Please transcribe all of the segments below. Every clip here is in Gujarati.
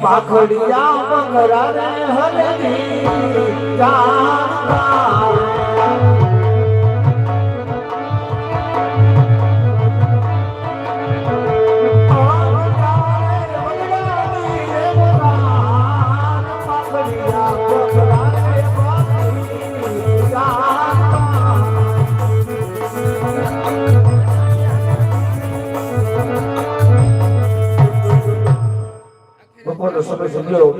પાખડિયા મંગરા રે હલદી જાણતા બપોરનો સમય સમજ્યો.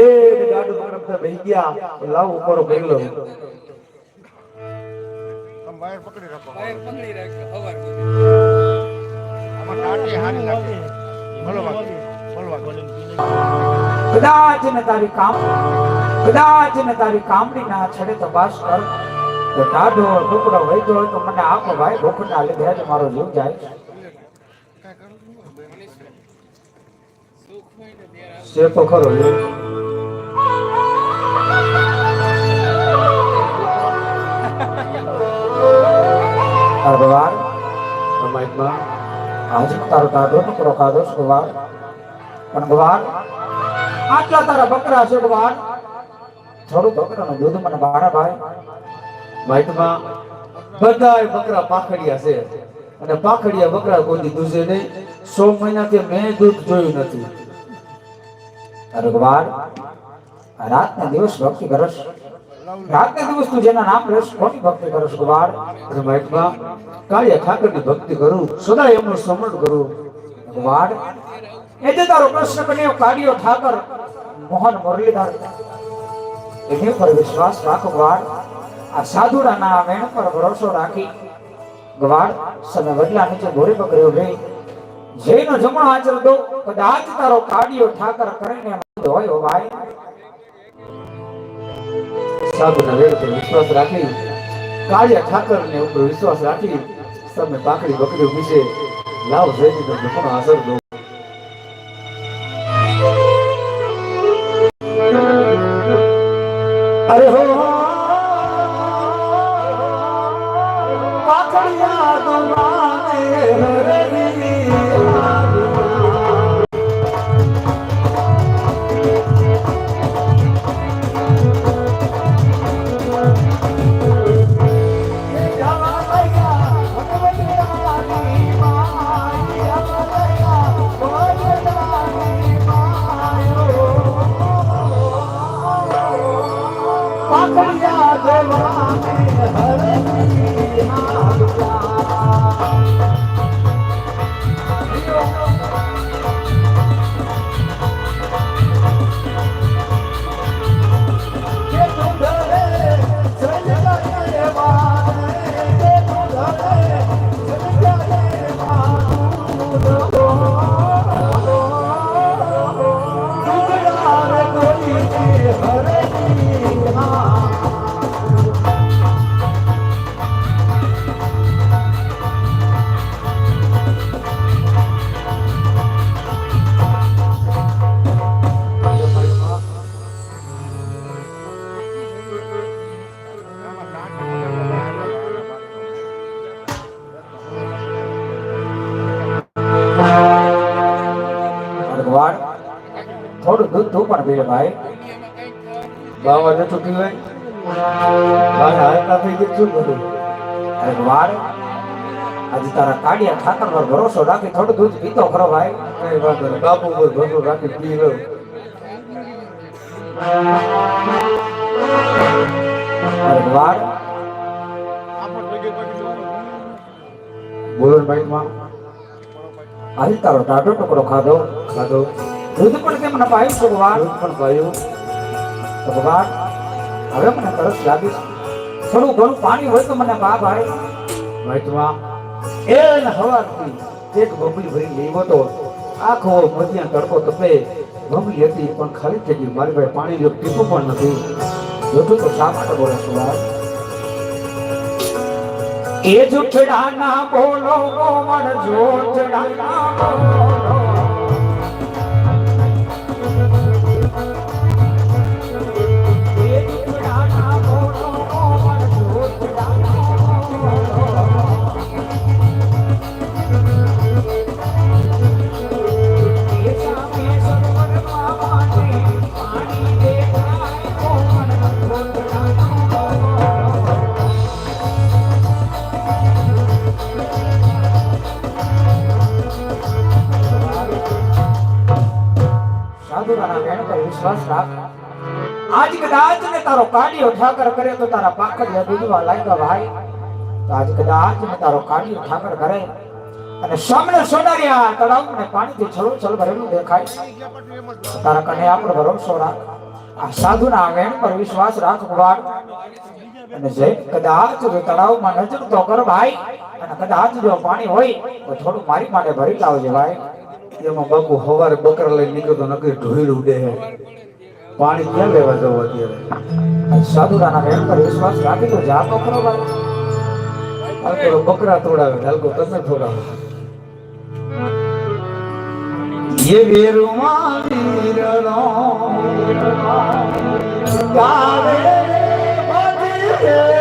એ ગાડો મારફતે બેહી ગયા લાવ ઉપર બેગલો વાયર પકડી રાખો. વાયર પકડી રાખો હવાર આમાં ટાટી હારી લાગે બોલો બાકી કદાચ ને તારી કામ કદાચ ને તારી કામડી ના છડે તપાસ કર. તો ટાઢો ટુકડો વૈદ્યો તો મને આપો ભાઈ ભૂખના લીધે જ મારો જીવ જાય સુખ હોય ને ત્યારે આવે. છે તો ખરો લે અરે ભગવાન પરમાત્મા આજે તારો ટુકડો ખાધો છે ભગવાન પણ ભગવાન આટલા તારા બકરા છે ભગવાન થોડું બકરાનું દૂધ મને બાળા ભાઈ. વાઇટમાં બધાય બકરા પાખડિયા છે. અને પાખડિયા બકરા કોઈ દૂધે નહીં. સો મહિનાથી મેં દૂધ જોયું નથી. ભગવાન, રાતના દિવસ ભક્તિ કરશ. રાતના દિવસ તું જેના નામ લેશ કોની ભક્તિ કરો ભગવાન. અને વાઇટમાં કાળિયા ઠાકરની ભક્તિ કરું સદા એમનું સમરણ કરું. ભગવાન, એ જે તારો પ્રશ્ન બન્યો કાળિયો ઠાકર, મોહન મુરલીધર, એની પર વિશ્વાસ રાખો ભગવાન. આ સાધુના નામ એના પર ભરોસો રાખી. ભગવાન સમય વડલા નીચે ભોરી પકડ્યો ભાઈ. જેનો જમણો આચર દો, કદાચ તારો કાળિયો ઠાકર કરીને હોય ભાઈ. સાધુના વેળ પર વિશ્વાસ રાખી, કાળિયા ઠાકરને ઉપર વિશ્વાસ રાખી સબને પાકડી બકડી વિશે લાવ જઈને તમને પણ હાજર દો પણ પીવે ભાઈ. બાવા જતો કહેવાય. બાય હાલતા થઈ ગયું શું બધું. અરે વાર. આજે તારા કાડિયા ઠાકર પર ભરોસો રાખી થોડું દૂધ પીતો ખરો ભાઈ. કઈ વાંધો નહીં. બાપુ પર ભરોસો રાખી પી લો. વાર. બોલો ભાઈ માં. આજે તારો ટાટો ટુકડો ખાધો. ખાધો. દૂધ પણ કેમ ન પાયું ભગવાન? દૂધ પણ પાયું. ભગવાન હવે મને તરસ લાગી થોડું ઘણું પાણી હોય તો મને બા ભાઈ વૈતમાં એ હવાથી એક બબલી ભરી લેવો તો આખો મધ્યા તડકો તપે. બબલી હતી પણ ખાલી થઈ ગઈ મારી ભાઈ પાણી જો ટીપું પણ નથી. જોતું તો શા માટે બોલે છું એ જૂઠડા ના બોલો કોમળ જૂઠડા ના બોલો. તારો કાઢિયો ઠાકર કરે તો તારા પાખડિયા દૂધવા લાગ્યા ભાઈ. તો આજ કદાચ તારો કાઢિયો ઠાકર કરે. અને સામે સોનારિયા તળાવ ને પાણીથી છલો છલ ભરેલું દેખાય. તારા કને આપણો ભરોસો રાખ. આ સાધુના વેણ પર વિશ્વાસ રાખ ભગવાન અને જે કદાચ જો તળાવમાં નજર તો કર ભાઈ. અને કદાચ જો પાણી હોય તો થોડું મારી માટે ભરી લાવજે ભાઈ. એમાં બાપુ હવારે બકરા લઈને નીકળતો નકરી ઢોઈડ ઉડે પાણી ક્યાં લેવા જવું અત્યારે આ સાધુરાના વેણ પર વિશ્વાસ રાખી તો જા તો ખરો ભાઈ હાલકો બકરા તોડાવે હાલકો તમે તોડાવો ये वीरुमा वीरनो गावे बजे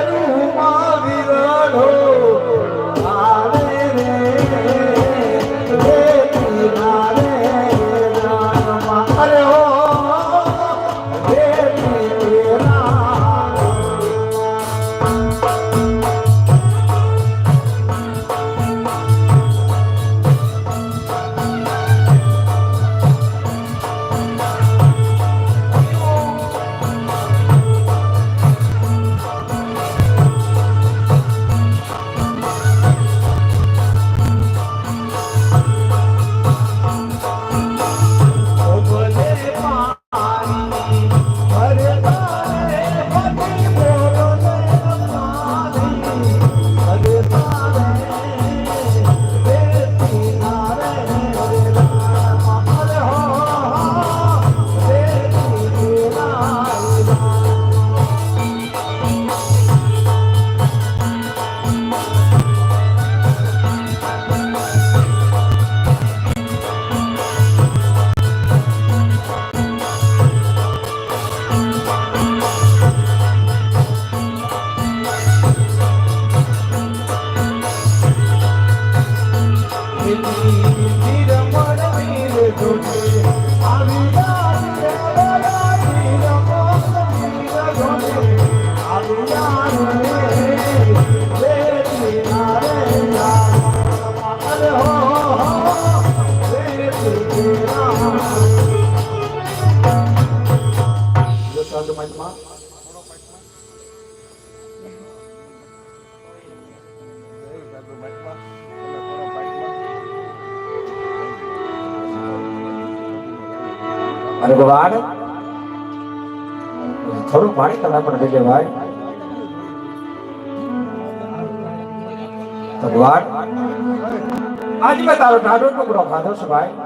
અરે ભગવાન થોડું પાણી તમે પણ દેજે ભાઈ. ભગવાન. આજ મેં તારો ટાઢો ટુકડો ખાધો છે ભાઈ.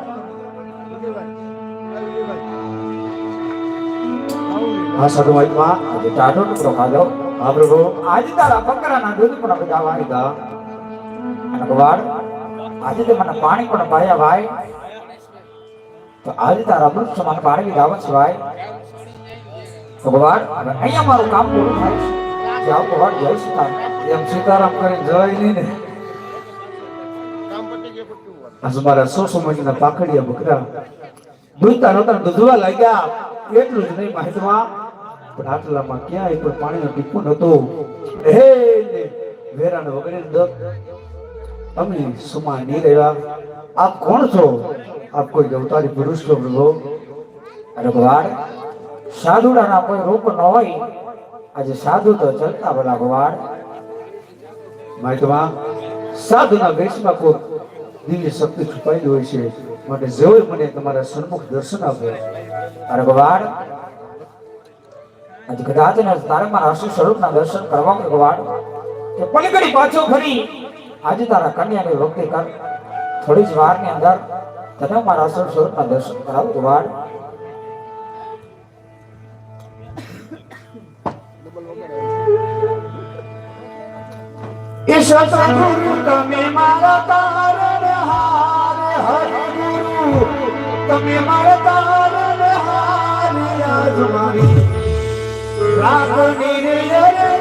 સાધુ મહાત્મા આજે ટાઢો ટુકડો ખાધો હા પ્રભુ આજે તારા બકરાના દૂધ પણ બધા અને ભગવાન આજે તે મને પાણી પણ પાયા ભાઈ તો આજે તારા વૃક્ષ સમાન પાણી દાવત છે ભાઈ ભગવાન અહીંયા મારું કામ પૂરું થાય છે જાઓ ભગવાન જય સીતારામ એમ સીતારામ કરીને જવાય નહીં ને કામ પતી ગયું પછી વાત. આ મારા સો સો મહિના પાકડિયા બકરા દૂધતા નતા દૂધવા લાગ્યા. એટલું જ નહીં, માહિતમાં પણ આટલામાં ક્યાંય પણ પાણીનો ટીપો નતો હે ને વેરાને વગેરે દત અમે સુમા નહીં રહ્યા. આપ કોણ છો? આપ કોઈ અવતારી પુરુષ છો, પ્રભુ? અરે ભગવાન, સાધુડાના કોઈ રૂપ ન હોય. આજે સાધુ તો ચલતા ભલા ભગવાન. માહિતમાં, સાધુના વેશમાં કોઈ દિવ્ય શક્તિ છુપાયેલી હોય છે. માટે જેવું મને તમારા સન્મુખ દર્શન આપ્યો અરે ભગવાન આજે કદાચ તારા મારા સ્વરૂપના દર્શન કરવા ભગવાન કે પલકડી પાછો ફરી. આજે તારા કન્યાને ભક્તિ કર. થોડી જ વારની અંદર તને મારા સ્વરૂપના દર્શન કરાવું ભગવાન ઈશ્વર તમે મારા તારણ હારે હરિગુરુ. તમે મારા તારણ હાર આજ મારી শ্রাবণীর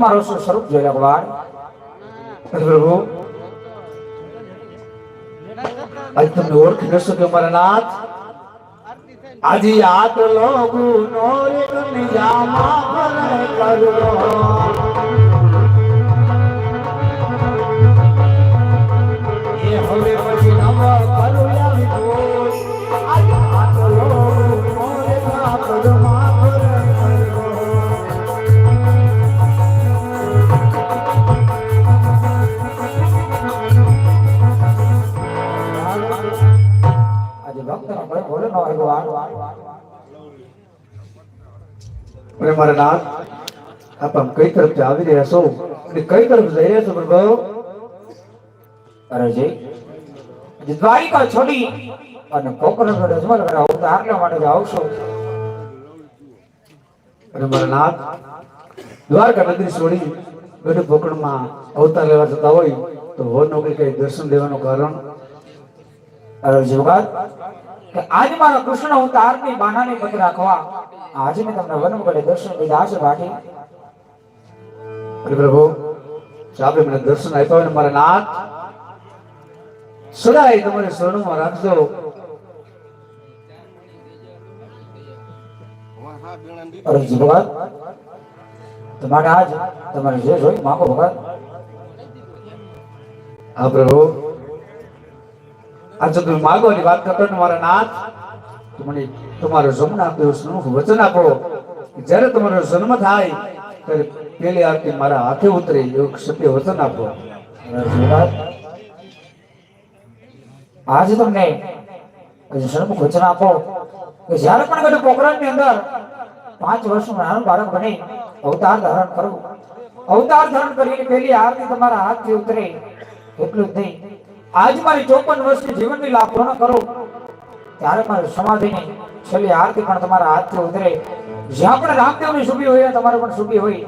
મારો શું સ્વરૂપ જોઈ લે ભગવાન. પ્રભુ. આજે તમને ઓળખી ન શક્યો મારા નાથ. આજે આટલો ગુનો રે દુનિયામાં કઈ તરફ આવી રહ્યા છો? અને કઈ તરફ જઈ રહ્યા છો, પ્રભુ? અરે જી દ્વારિકા છોડી અને પોકરણગઢ રજમલ કરે આવું આટલા માટે આવશો. અરે મારા નાથ, દ્વારકા નગરી છોડી ગઢ પોકણમાં અવતાર લેવા જતા હોય, તો હો નોકરી કઈ દર્શન લેવાનું કારણ? અરે જી ભગત કે આજ મારા કૃષ્ણ હું તારની બાનાને પગ રાખવા. આજે મેં તમને વનમગઢે દર્શન દીધા છે બાકી પ્રભુ આપે મને દર્શન આપ્યા ને મારા નાથ સદાય તમારે શરણમાં રાખજો. અરજી ભગવાન તમારે આજ તમારે જે જોઈ માંગો ભગવાન. હા પ્રભુ. આ જો તમે ની વાત કરતો મારા નાથ મને તમારો જન્મ આપ્યો વચન આપો. જ્યારે તમારો જન્મ થાય, ત્યારે પેલી આરતી મારા હાથે ઉતરે એવું સત્ય વચન આપો. આજે તમને સન્મુખ વચન આપો. કે જ્યારે પણ કદી પોખરણની અંદર પાંચ વર્ષનું નાનું બાળક બની, અવતાર ધારણ કરવું અવતાર ધારણ કરીને પેલી આરતી તમારા હાથથી ઉતરે, એટલું જ નહીં. આજ મારી ચોપન વર્ષની જીવનની લાભ પૂર્ણ કરો? ત્યારે મારી સમાધિની છેલ્લી આરતી પણ તમારા હાથથી ઉતરે. જ્યાં પણ રામદેવની શુભી હોય તમારે પણ શુભી હોય.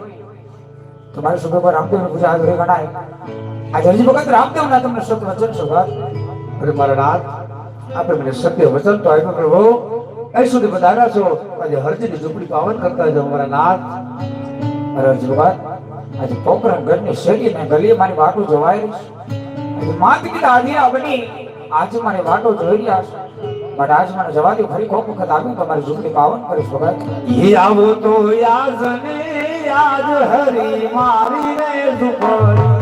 તમારી શુભી પર રામદેવની પૂજા આદરી ગણાય. આજે હજી વખત રામદેવના તમને સત વચન છે અરે મારા નાથ, આપે મને સત્ય વચન તો આપ્યું પ્રભુ. અહીં સુધી વધાર્યા છો, આજે હરજીની ઝૂંપડી પાવન કરતા જાઓ, મારા નાથ. અરે ભગવાન, આજે પોકરણ ઘરની શેરી ને ગલીએ મારી વાટું જવાય આજે માત પિતા આધીરા બની આજે મારી વાટો જોઈ રહ્યા છે. આજ મને જવા દો ફરી કોક વખત આવીને તમારી ઝૂંપડી પાવન કરી એ આવો તો યાદ હરી મારી રે ઝુંપડી.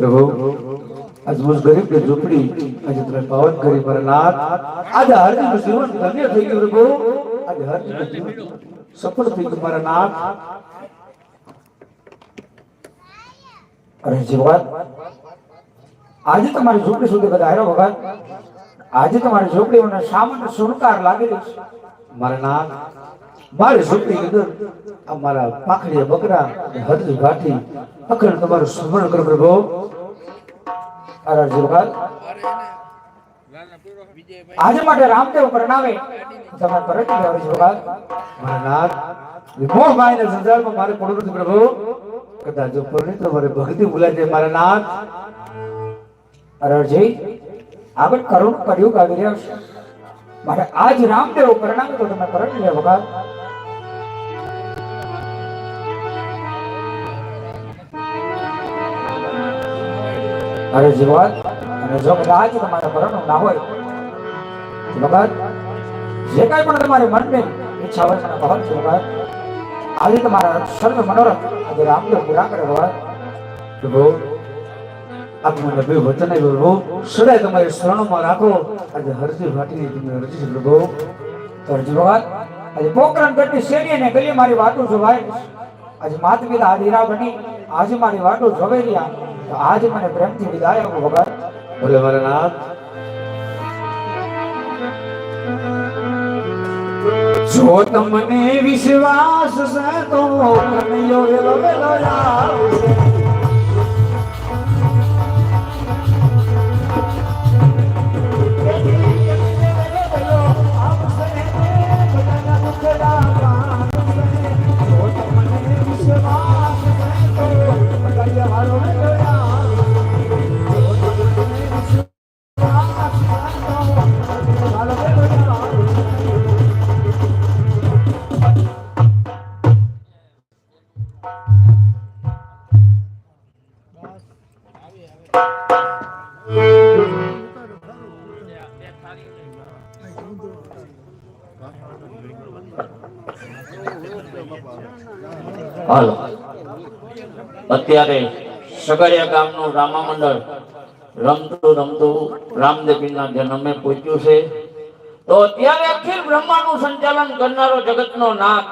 પ્રભુ, આજ મુજ ગરીબ કે ઝૂંપડી, આજે તમે પાવન કરી, મારા નાથ. આજે હરજીનું જીવન ધન્ય થઈ ગયું પ્રભુ. આજે હરજીનું જીવન સફળ થઈ ગયું, મારા નાથ. અરે જીવન આજે તમારી ઝૂંપડી સુધી બધા આવ્યો, ભગવાન? આજે તમારી ઝૂંપડીઓને સામાન્ય સુરકાર લાગેલી છે, મારા નાથ. મારી ઝૂંપડી અંદર આ મારા પાખડીયા બકરા હદલી ભાઠી અખંડ તમારું સ્મરણ કરો પ્રભુ. અરે જીવન આજે માટે રામદેવ પ્રણામે તમે પરત ગયા જીવન મારા નાથ મોહ માયના સંસારમાં મારે પડવું નથી પ્રભુ? કદાચ જો પરણિત મારે ભક્તિ ભૂલાય જાય મારા નાથ. અરજી આગળ કરુણ કળિયુગ આવી રહ્યો છે માટે આજ રામદેવ પરિણામ તો તમે પરણી લે વગર અરે જીવન અને જો કદાચ તમારે મરણ ના હોય ભગત જે કાંઈ પણ તમારી મનની ઈચ્છા હોય મને કહો છે ભગત આજે તમારા સર્વ મનોરથ આજે રામદેવ પૂરા કરે ભગત પ્રભુ, આપનું મને વચન પ્રભુ. સદાય તમારી શરણમાં રાખો. આજે હરજી ભાટીની તમે હરજી છે, પ્રભુ. તો હરજી ભગત આજે પોકરણ ગઢની શેરી અને ગલી મારી વાતો ભાઈ. આજે માત પિતા આદિરા બની. આજે મારી વાતો જોવે રહ્યા તો આજે મને પ્રેમથી વિદાય આપો ભગવાન. ભલે મારા નાથ જો તમને વિશ્વાસ છે તો કનૈયો વેલો વેલો આવશે અત્યારે સગડિયા ગામનું રામા મંડળ રમતું રમતું રામદેવીના જન્મે પહોંચ્યું છે. તો અત્યારે અખિલ બ્રહ્માનું સંચાલન કરનારો જગતનો નાથ